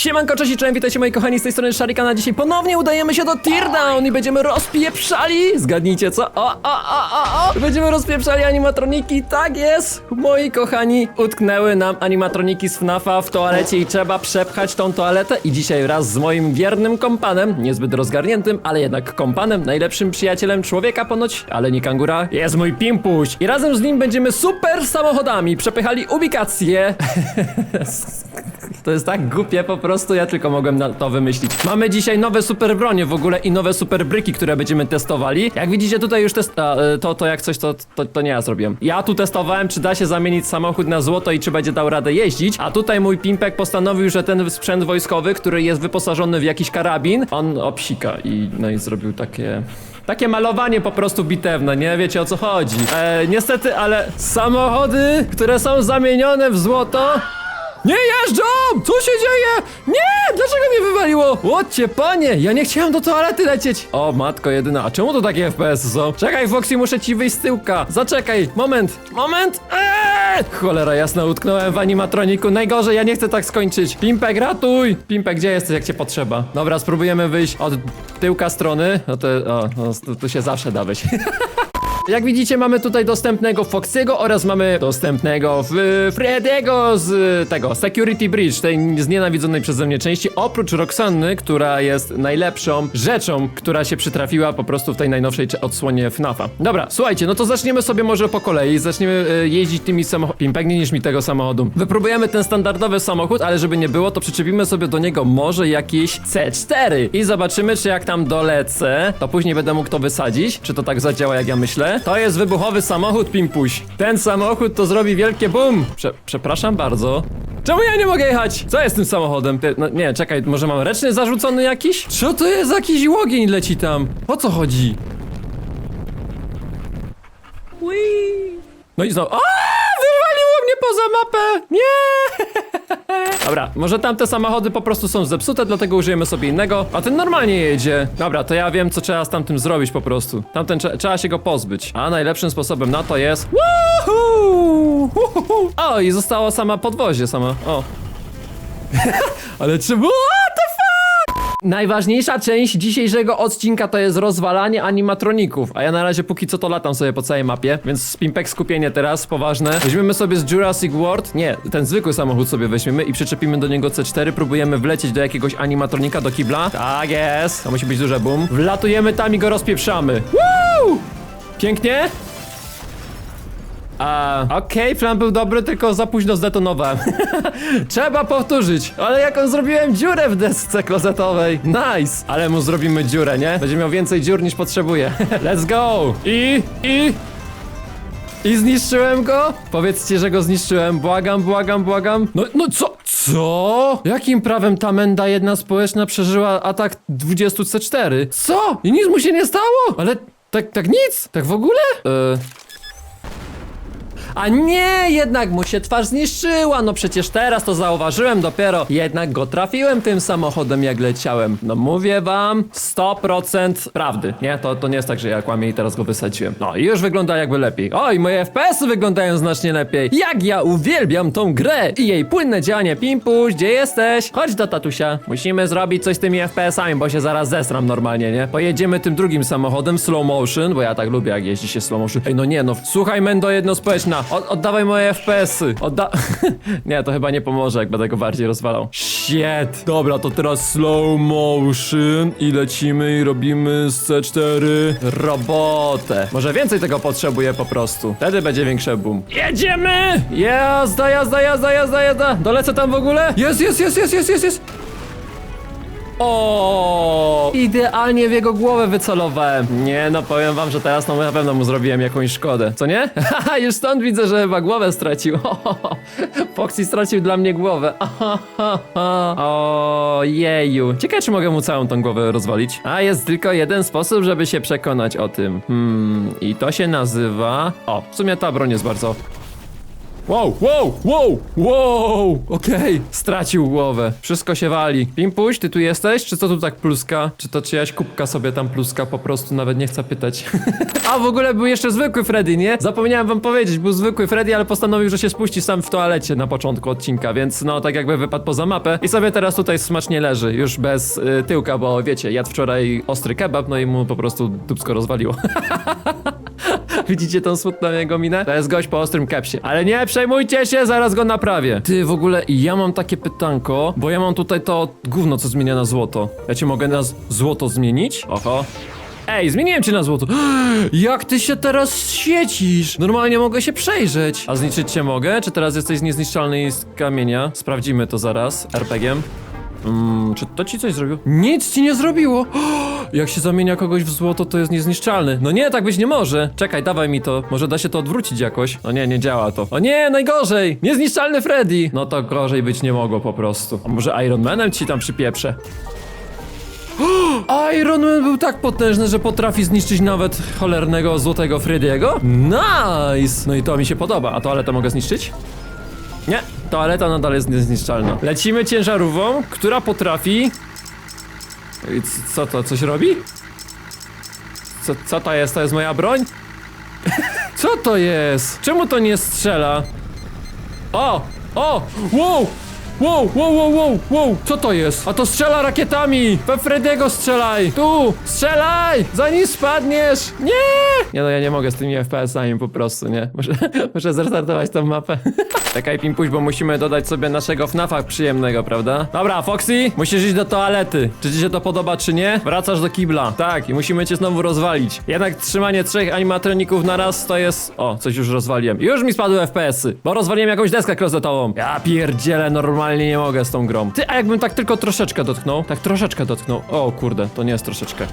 Siemanko, cześć i cześć, witajcie moi kochani z tej strony Sharikana. Dzisiaj ponownie udajemy się do Teardown i będziemy rozpieprzali. Zgadnijcie co? O, o, o, o, o! Będziemy rozpieprzali animatroniki, tak jest! Moi kochani, utknęły nam animatroniki z FNAFa w toalecie i trzeba przepchać tą toaletę. I dzisiaj wraz z moim wiernym kompanem, niezbyt rozgarniętym, ale jednak kompanem, najlepszym przyjacielem człowieka ponoć, ale nie kangura, jest mój Pimpuś. I razem z nim będziemy super samochodami przepychali ubikację. To jest tak głupie po prostu, ja tylko mogłem na to wymyślić. Mamy dzisiaj nowe super bronie w ogóle i nowe super bryki, które będziemy testowali. Jak widzicie tutaj już test... A, y, to, to jak coś, to, to, to nie ja zrobiłem. Ja tu testowałem, czy da się zamienić samochód na złoto i czy będzie dał radę jeździć, a tutaj mój pimpek postanowił, że ten sprzęt wojskowy, który jest wyposażony w jakiś karabin, on obsika i no i zrobił takie... Takie malowanie po prostu bitewne, nie wiecie o co chodzi. E, niestety, ale samochody, które są zamienione w złoto, nie jeżdżą! Co się dzieje? Nie! Dlaczego mnie wywaliło? Łocie panie! Ja nie chciałem do toalety lecieć! O matko jedyna, a czemu to takie FPS są? Czekaj Foxy, muszę ci wyjść z tyłka! Zaczekaj! Moment! Moment! Eee! Cholera jasna, utknąłem w animatroniku. Najgorzej, ja nie chcę tak skończyć. Pimpek, ratuj! Pimpek, gdzie jesteś, jak cię potrzeba? Dobra, spróbujemy wyjść od tyłka strony. No to, o, no, tu się zawsze da wyjść. Jak widzicie, mamy tutaj dostępnego Foxy'ego oraz mamy dostępnego w Freddy'ego z tego Security Bridge, tej znienawidzonej przeze mnie części, oprócz Roxanny, która jest najlepszą rzeczą, która się przytrafiła po prostu w tej najnowszej odsłonie FNAFa. Dobra, słuchajcie, no to zaczniemy sobie może po kolei, zaczniemy e, jeździć tymi samochodami. Niż mi tego samochodu. Wypróbujemy ten standardowy samochód, ale żeby nie było, to przyczepimy sobie do niego może jakieś C4 i zobaczymy, czy jak tam dolecę, to później będę mógł to wysadzić, czy to tak zadziała, jak ja myślę. To jest wybuchowy samochód, Pimpuś. Ten samochód to zrobi wielkie boom. Prze przepraszam bardzo. Czemu ja nie mogę jechać? Co jest z tym samochodem? Ty, no nie, czekaj, może mam ręczny zarzucony jakiś? Co to jest jakiś łogień leci tam? O co chodzi? No i znowu. A! Poza mapę! Nie! Dobra, może tamte samochody po prostu są zepsute, dlatego użyjemy sobie innego, a ten normalnie jedzie. Dobra, to ja wiem, co trzeba z tamtym zrobić po prostu. Tamten trze- trzeba się go pozbyć. A najlepszym sposobem na to jest. Woohoo! O, i została sama podwozie, sama. O. Ale the fuck? Najważniejsza część dzisiejszego odcinka to jest rozwalanie animatroników, a ja na razie póki co to latam sobie po całej mapie, więc Pimpek skupienie teraz, poważne. Weźmiemy sobie z Jurassic World, nie, ten zwykły samochód sobie weźmiemy i przyczepimy do niego C4, próbujemy wlecieć do jakiegoś animatronika, do kibla. Tak jest, to musi być duże boom. Wlatujemy tam i go rozpieprzamy. Woo! Pięknie? A, okej, plan był dobry, tylko za późno zdetonowałem. Trzeba powtórzyć. Ale jaką zrobiłem dziurę w desce klozetowej. Nice. Ale mu zrobimy dziurę, nie? Będzie miał więcej dziur niż potrzebuje. Let's go. I, i... I zniszczyłem go? Powiedzcie, że go zniszczyłem. Błagam, błagam, błagam. No, no co? Co? Jakim prawem ta menda jedna społeczna przeżyła atak 20 C4? Co? I nic mu się nie stało? Ale tak, tak nic? Tak w ogóle? Eee... A nie, jednak mu się twarz zniszczyła. No przecież teraz to zauważyłem dopiero. Jednak go trafiłem tym samochodem, jak leciałem. No mówię wam, 100% prawdy. Nie, to, to nie jest tak, że ja kłamię i teraz go wysadziłem. No i już wygląda jakby lepiej. Oj, moje FPS-y wyglądają znacznie lepiej. Jak ja uwielbiam tą grę i jej płynne działanie. Pimpuś, gdzie jesteś? Chodź do tatusia. Musimy zrobić coś z tymi FPS-ami, bo się zaraz zesram normalnie, nie? Pojedziemy tym drugim samochodem, slow motion, bo ja tak lubię, jak jeździ się slow motion. Ej, no nie, no słuchaj, Mendo jedno społeczna. Od, oddawaj moje FPS-y. Odda... nie, to chyba nie pomoże, jak będę go bardziej rozwalał. Shit. Dobra, to teraz slow motion i lecimy i robimy z C4 robotę. Może więcej tego potrzebuję po prostu. Wtedy będzie większy boom. Jedziemy! Jazda, jazda, jazda, jazda, jazda. Dolecę tam w ogóle? Jest, jest, jest, jest, jest, jest, jest. O! Idealnie w jego głowę wycelowałem. Nie, no powiem wam, że teraz no na pewno mu zrobiłem jakąś szkodę. Co nie? Haha, już stąd widzę, że chyba głowę stracił. Foxy stracił dla mnie głowę. O jeju. Ciekawe, czy mogę mu całą tą głowę rozwalić. A jest tylko jeden sposób, żeby się przekonać o tym. Hmm, i to się nazywa... O, w sumie ta broń jest bardzo Wow, wow, wow, wow! Okej, stracił głowę. Wszystko się wali. Pimpuś, ty tu jesteś? Czy co tu tak pluska? Czy to czyjaś kubka sobie tam pluska po prostu? Nawet nie chcę pytać. A w ogóle był jeszcze zwykły Freddy, nie? Zapomniałem wam powiedzieć, był zwykły Freddy, ale postanowił, że się spuści sam w toalecie na początku odcinka, więc no tak jakby wypadł poza mapę i sobie teraz tutaj smacznie leży, już bez y, tyłka, bo wiecie, jadł wczoraj ostry kebab, no i mu po prostu dupsko rozwaliło. Widzicie tą smutną jego minę? To jest gość po ostrym kepsie. Ale nie przejmujcie się, zaraz go naprawię. Ty, w ogóle ja mam takie pytanko, bo ja mam tutaj to gówno, co zmienia na złoto. Ja cię mogę na złoto zmienić? Oho. Ej, zmieniłem cię na złoto. Jak ty się teraz świecisz? Normalnie mogę się przejrzeć. A zniszczyć cię mogę? Czy teraz jesteś niezniszczalny z kamienia? Sprawdzimy to zaraz. RPG-iem. Mm, czy to ci coś zrobiło? Nic ci nie zrobiło! Jak się zamienia kogoś w złoto, to jest niezniszczalny. No nie, tak być nie może. Czekaj, dawaj mi to. Może da się to odwrócić jakoś. No nie, nie działa to. O nie, najgorzej! Niezniszczalny Freddy! No to gorzej być nie mogło po prostu. A może Iron Manem ci tam przypieprzę? Iron Man był tak potężny, że potrafi zniszczyć nawet cholernego złotego Freddy'ego? Nice! No i to mi się podoba. A toaletę mogę zniszczyć? Nie, toaleta nadal jest niezniszczalna. Lecimy ciężarówką, która potrafi... I Co to, coś robi? Co, co to jest? To jest moja broń? co to jest? Czemu to nie strzela? O! O! Wow! Wow, wow, wow, wow, wow! Co to jest? A to strzela rakietami! We Frediego strzelaj! Tu! Strzelaj! Zanim spadniesz! Nie! Nie no, ja nie mogę z tymi FPS-ami po prostu, nie? Muszę, muszę zrestartować tą mapę. Czekaj, Pimpuś, bo musimy dodać sobie naszego FNAFa przyjemnego, prawda? Dobra, Foxy, musisz iść do toalety. Czy ci się to podoba, czy nie? Wracasz do kibla. Tak, i musimy cię znowu rozwalić. Jednak trzymanie trzech animatroników na raz to jest... O, coś już rozwaliłem. Już mi spadły FPS-y, bo rozwaliłem jakąś deskę klozetową. Ja pierdzielę, normalnie nie mogę z tą grą. Ty, a jakbym tak tylko troszeczkę dotknął? Tak troszeczkę dotknął. O kurde, to nie jest troszeczkę.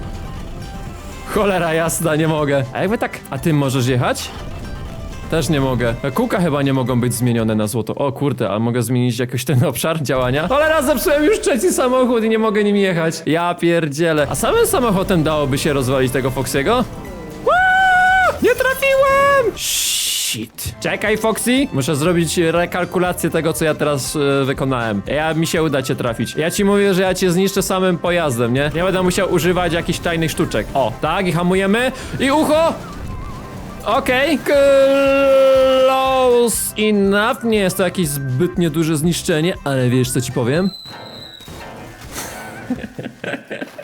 Cholera jasna, nie mogę. A jakby tak... A ty możesz jechać? Też nie mogę. Kółka chyba nie mogą być zmienione na złoto. O kurde, a mogę zmienić jakoś ten obszar działania? Ale raz zepsułem już trzeci samochód i nie mogę nim jechać. Ja pierdzielę. A samym samochodem dałoby się rozwalić tego Foxiego? Nie trafiłem! Shit. Czekaj, Foxy. Muszę zrobić rekalkulację tego, co ja teraz e, wykonałem. Ja mi się uda cię trafić. Ja ci mówię, że ja cię zniszczę samym pojazdem, nie? Nie będę musiał używać jakichś tajnych sztuczek. O, tak, i hamujemy. I ucho! Okej, close enough. Nie jest to jakieś zbytnie duże zniszczenie, ale wiesz co ci powiem?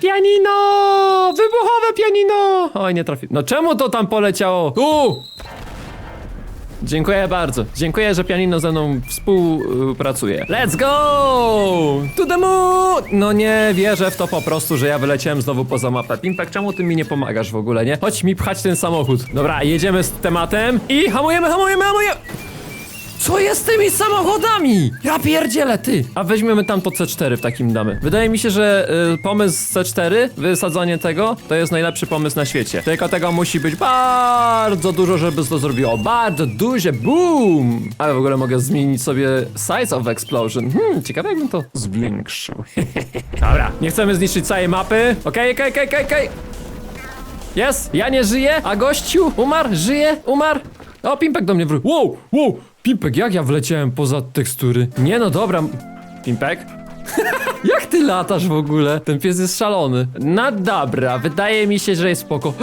Pianino! Wybuchowe pianino! Oj, nie trafi. No czemu to tam poleciało? Tu! Dziękuję bardzo. Dziękuję, że pianino ze mną współpracuje. Let's go! To the moon! No nie wierzę w to po prostu, że ja wyleciałem znowu poza mapę. Pimpek, czemu ty mi nie pomagasz w ogóle, nie? Chodź mi pchać ten samochód. Dobra, jedziemy z tematem i hamujemy, hamujemy, hamujemy! Co jest z tymi samochodami? Ja pierdzielę, ty! A weźmiemy tam to C4 w takim damy. Wydaje mi się, że y, pomysł z C4, wysadzanie tego, to jest najlepszy pomysł na świecie. Tylko tego musi być bardzo dużo, żeby to zrobiło. Bardzo duże, boom! Ale w ogóle mogę zmienić sobie size of explosion. Hmm, ciekawe jakbym to zwiększył. Dobra, nie chcemy zniszczyć całej mapy. Okej, okej, okej, okej, okej. Jest, ja nie żyję, a gościu umarł, żyje, umarł. O, Pimpek do mnie wrócił. Wow, wow, Pimpek, jak ja wleciałem poza tekstury? Nie no, dobra. Pimpek? jak ty latasz w ogóle? Ten pies jest szalony. No dobra, wydaje mi się, że jest spoko.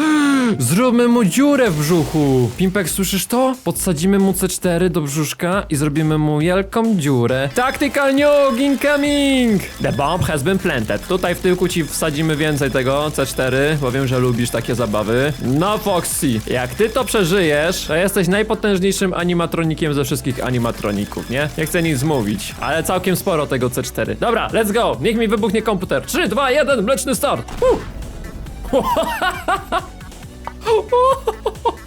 Zróbmy mu dziurę w brzuchu. Pimpek, słyszysz to? Podsadzimy mu C4 do brzuszka i zrobimy mu wielką dziurę. Tactical nuke incoming! The bomb has been planted. Tutaj w tyłku ci wsadzimy więcej tego C4, bo wiem, że lubisz takie zabawy. No Foxy, jak ty to przeżyjesz, to jesteś najpotężniejszym animatronikiem ze wszystkich animatroników, nie? Nie chcę nic mówić, ale całkiem sporo tego C4. Dobra, let's go! Niech mi wybuchnie komputer. 3, 2, 1, mleczny start! Uh.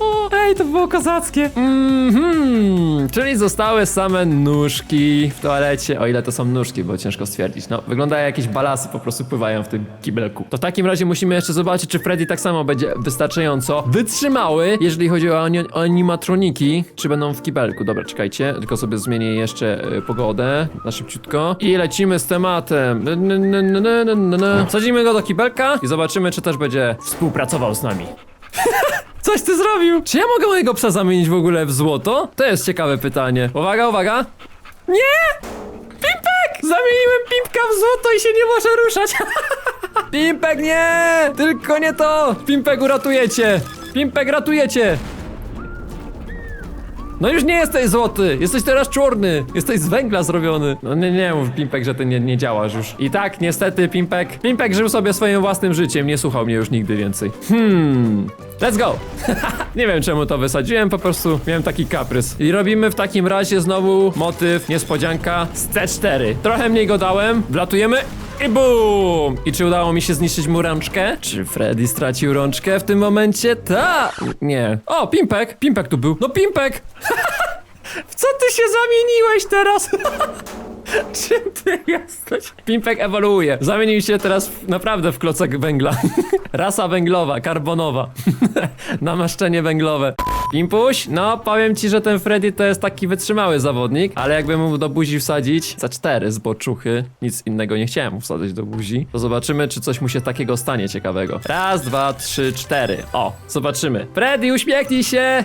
Ej, to było kozackie. Mhm, czyli zostały same nóżki w toalecie. O ile to są nóżki, bo ciężko stwierdzić. No, wygląda jak jakieś balasy po prostu pływają w tym kibelku. To w takim razie musimy jeszcze zobaczyć, czy Freddy tak samo będzie wystarczająco wytrzymały, jeżeli chodzi o ani animatroniki, czy będą w kibelku. Dobra, czekajcie, tylko sobie zmienię jeszcze e, pogodę na szybciutko. I lecimy z tematem. N- n- n- n- n- n- n- Sadzimy go do kibelka i zobaczymy, czy też będzie współpracował z nami. Coś ty zrobił! Czy ja mogę mojego psa zamienić w ogóle w złoto? To jest ciekawe pytanie. Uwaga, uwaga! Nie! Pimpek! Zamieniłem Pimpka w złoto i się nie może ruszać! Pimpek, nie! Tylko nie to! Pimpek, uratujecie! Pimpek, ratujecie! No już nie jesteś złoty, jesteś teraz czarny, jesteś z węgla zrobiony. No nie, nie mów Pimpek, że ty nie, nie działasz już. I tak, niestety Pimpek, Pimpek żył sobie swoim własnym życiem, nie słuchał mnie już nigdy więcej. Hmm, let's go! nie wiem czemu to wysadziłem, po prostu miałem taki kaprys. I robimy w takim razie znowu motyw, niespodzianka z C4. Trochę mniej go dałem, wlatujemy i BUM! I czy udało mi się zniszczyć mu rączkę? Czy Freddy stracił rączkę w tym momencie? Ta! Nie. O, Pimpek! Pimpek tu był. No Pimpek! w co ty się zamieniłeś teraz? Czym ty jesteś? Pimpek ewoluuje. Zamienił się teraz w, naprawdę w klocek węgla. Rasa węglowa, karbonowa. Namaszczenie węglowe. Pimpuś, no powiem ci, że ten Freddy to jest taki wytrzymały zawodnik, ale jakby mu do buzi wsadzić za cztery zboczuchy, nic innego nie chciałem mu wsadzać do buzi, to zobaczymy, czy coś mu się takiego stanie ciekawego. Raz, dwa, trzy, cztery. O, zobaczymy. Freddy, uśmiechnij się!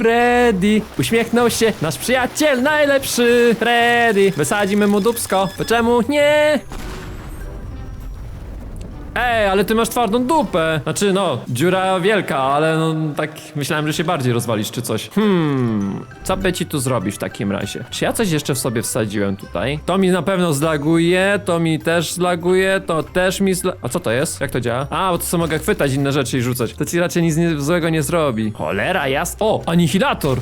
Freddy, uśmiechnął się, nasz przyjaciel najlepszy Freddy, wysadzimy mu dupsko, to czemu nie? Ej, ale ty masz twardą dupę. Znaczy, no, dziura wielka, ale no, tak myślałem, że się bardziej rozwalisz czy coś. Hmm, co by ci tu zrobić w takim razie? Czy ja coś jeszcze w sobie wsadziłem tutaj? To mi na pewno zlaguje, to mi też zlaguje, to też mi zla... A co to jest? Jak to działa? A, bo to co mogę chwytać inne rzeczy i rzucać. To ci raczej nic nie, złego nie zrobi. Cholera, jas... O, anihilator!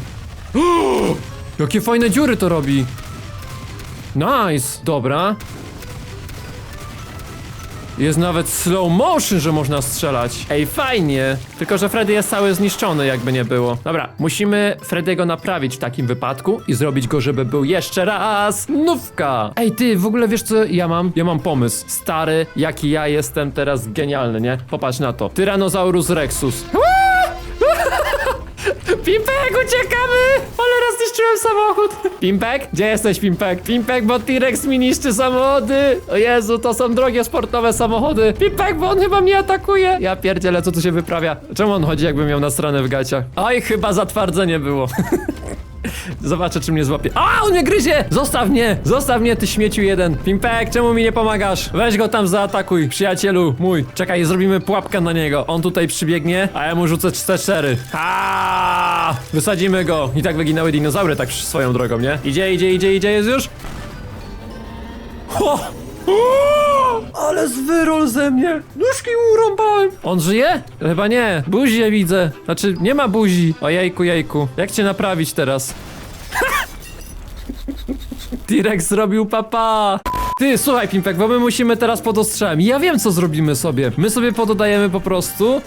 Jakie fajne dziury to robi! Nice, dobra. Jest nawet slow motion, że można strzelać. Ej, fajnie. Tylko, że Freddy jest cały zniszczony, jakby nie było. Dobra, musimy Freddy'ego naprawić w takim wypadku i zrobić go, żeby był jeszcze raz nówka. Ej, ty, w ogóle wiesz co ja mam? Ja mam pomysł. Stary, jaki ja jestem teraz genialny, nie? Popatrz na to. Tyrannosaurus Rexus. Pimpek, uciekamy! Ale raz zniszczyłem samochód. Pimpek? Gdzie jesteś, Pimpek? Pimpek, bo T-Rex mi niszczy samochody. O Jezu, to są drogie sportowe samochody. Pimpek, bo on chyba mnie atakuje. Ja pierdzielę, co tu się wyprawia. Czemu on chodzi, jakby miał na stronę w gaciach? Oj, chyba zatwardzenie było. Zobaczę, czy mnie złapie. A, on mnie gryzie! Zostaw mnie! Zostaw mnie, ty śmieciu jeden! Pimpek, czemu mi nie pomagasz? Weź go tam zaatakuj, przyjacielu mój. Czekaj, zrobimy pułapkę na niego. On tutaj przybiegnie, a ja mu rzucę 4 Ha! Wysadzimy go. I tak wyginęły dinozaury, tak swoją drogą, nie? Idzie, idzie, idzie, idzie, jest już? Ho! O! Ale zwyrol ze mnie! Nóżki urąbałem! On żyje? Chyba nie. Buzię widzę. Znaczy, nie ma buzi. O jejku, jejku. Jak cię naprawić teraz? T-Rex zrobił papa! Ty, słuchaj, Pimpek, bo my musimy teraz pod ostrzałem. Ja wiem, co zrobimy sobie. My sobie pododajemy po prostu...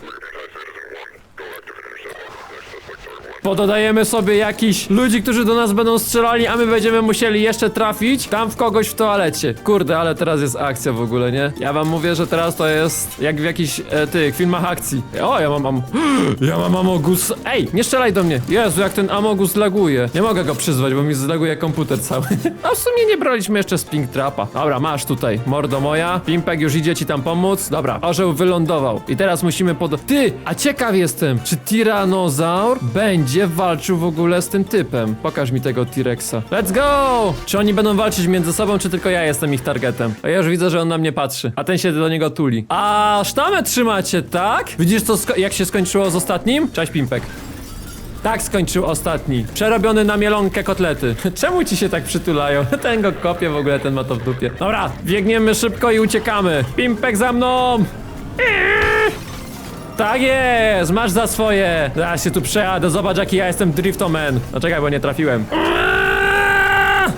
Pododajemy sobie jakichś ludzi, którzy do nas będą strzelali, a my będziemy musieli jeszcze trafić tam w kogoś w toalecie. Kurde, ale teraz jest akcja w ogóle, nie? Ja wam mówię, że teraz to jest jak w jakichś e, tych filmach akcji. O, ja mam am... Ja mam amogus... Ej, nie strzelaj do mnie! Jezu, jak ten amogus laguje. Nie mogę go przyzwać, bo mi zlaguje komputer cały. A w sumie nie braliśmy jeszcze Spring Trapa. Dobra, masz tutaj, mordo moja. Pimpek już idzie ci tam pomóc. Dobra, orzeł wylądował. I teraz musimy pod... Ty, a ciekaw jestem, czy Tyrannosaur będzie walczył w ogóle z tym typem. Pokaż mi tego T-Rexa. Let's go! Czy oni będą walczyć między sobą, czy tylko ja jestem ich targetem? A ja już widzę, że on na mnie patrzy, a ten się do niego tuli. A sztamę trzymacie, tak? Widzisz to, jak się skończyło z ostatnim? Cześć, Pimpek. Tak skończył ostatni. Przerobiony na mielonkę kotlety. Czemu ci się tak przytulają? Ten go kopie w ogóle, ten ma to w dupie. Dobra, biegniemy szybko i uciekamy. Pimpek za mną! Tak jest, masz za swoje. Zaraz się tu przejadę, zobacz jaki ja jestem driftoman. No czekaj, bo nie trafiłem.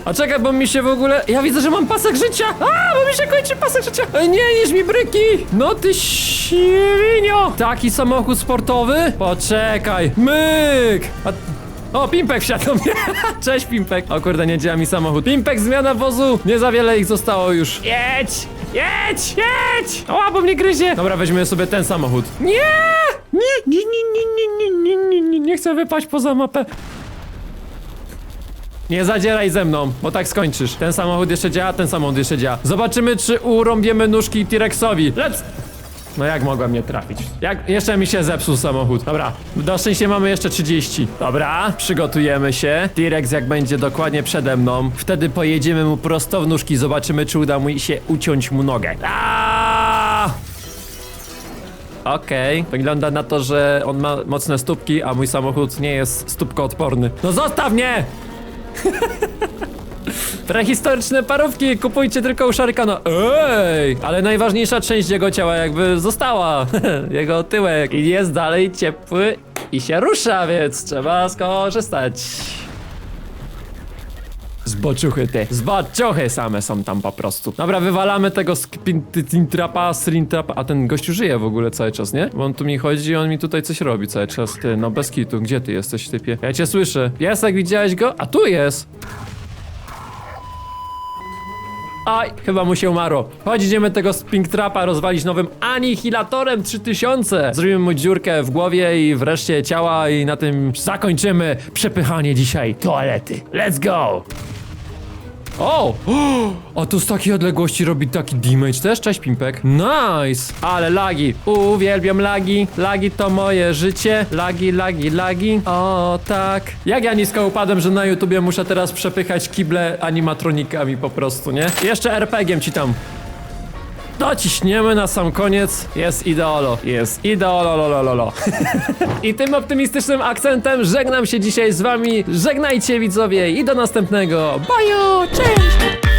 A czekaj, bo mi się w ogóle... Ja widzę, że mam pasek życia! A, bo mi się kończy pasek życia! Nie niż mi bryki! No ty świnio! Taki samochód sportowy? Poczekaj, myk! A... O, Pimpek wsiadł mnie! Cześć, Pimpek! O kurde, nie działa mi samochód. Pimpek, zmiana wozu! Nie za wiele ich zostało już. Jedź! Jedź! Jedź! O, bo mnie gryzie! Dobra, weźmiemy sobie ten samochód. Nie! Nie, nie, nie, nie, nie, nie, nie, nie, nie, nie chcę wypaść poza mapę. Nie zadzieraj ze mną, bo tak skończysz. Ten samochód jeszcze działa, ten samochód jeszcze działa. Zobaczymy, czy urąbiemy nóżki T-Rexowi. Let's... No jak mogłem mnie trafić? Jak jeszcze mi się zepsuł samochód. Dobra, do szczęścia mamy jeszcze 30. Dobra, przygotujemy się. T-Rex jak będzie dokładnie przede mną, wtedy pojedziemy mu prosto w nóżki, zobaczymy czy uda mu się uciąć mu nogę. Aaaa! Okej, wygląda na to, że on ma mocne stópki, a mój samochód nie jest stópkoodporny. No zostaw mnie! Prehistoryczne parówki, kupujcie tylko u Szarykana. Ej! Ale najważniejsza część jego ciała jakby została. jego tyłek. I jest dalej ciepły i się rusza, więc trzeba skorzystać. Zboczuchy ty. Zboczuchy same są tam po prostu. Dobra, wywalamy tego spintrapa, srintrapa. A ten gościu żyje w ogóle cały czas, nie? Bo on tu mi chodzi i on mi tutaj coś robi cały czas. Ty, no bez kitu. Gdzie ty jesteś, typie? Ja cię słyszę. Piesek, widziałeś go? A tu jest. Aj, chyba mu się umarło. Chodź, idziemy tego Springtrapa rozwalić nowym Anihilatorem 3000. Zrobimy mu dziurkę w głowie i wreszcie ciała i na tym zakończymy przepychanie dzisiaj toalety. Let's go! O! A tu z takiej odległości robi taki damage też? Cześć, Pimpek. Nice! Ale lagi. Uwielbiam lagi. Lagi to moje życie. Lagi, lagi, lagi. O, tak. Jak ja nisko upadłem, że na YouTubie muszę teraz przepychać kible animatronikami po prostu, nie? Jeszcze RPG-iem ci tam Dociśniemy na sam koniec. Jest ideolo. Jest ideolo, lo, lo, lo, lo. I tym optymistycznym akcentem żegnam się dzisiaj z wami. Żegnajcie widzowie i do następnego. Baju, cześć!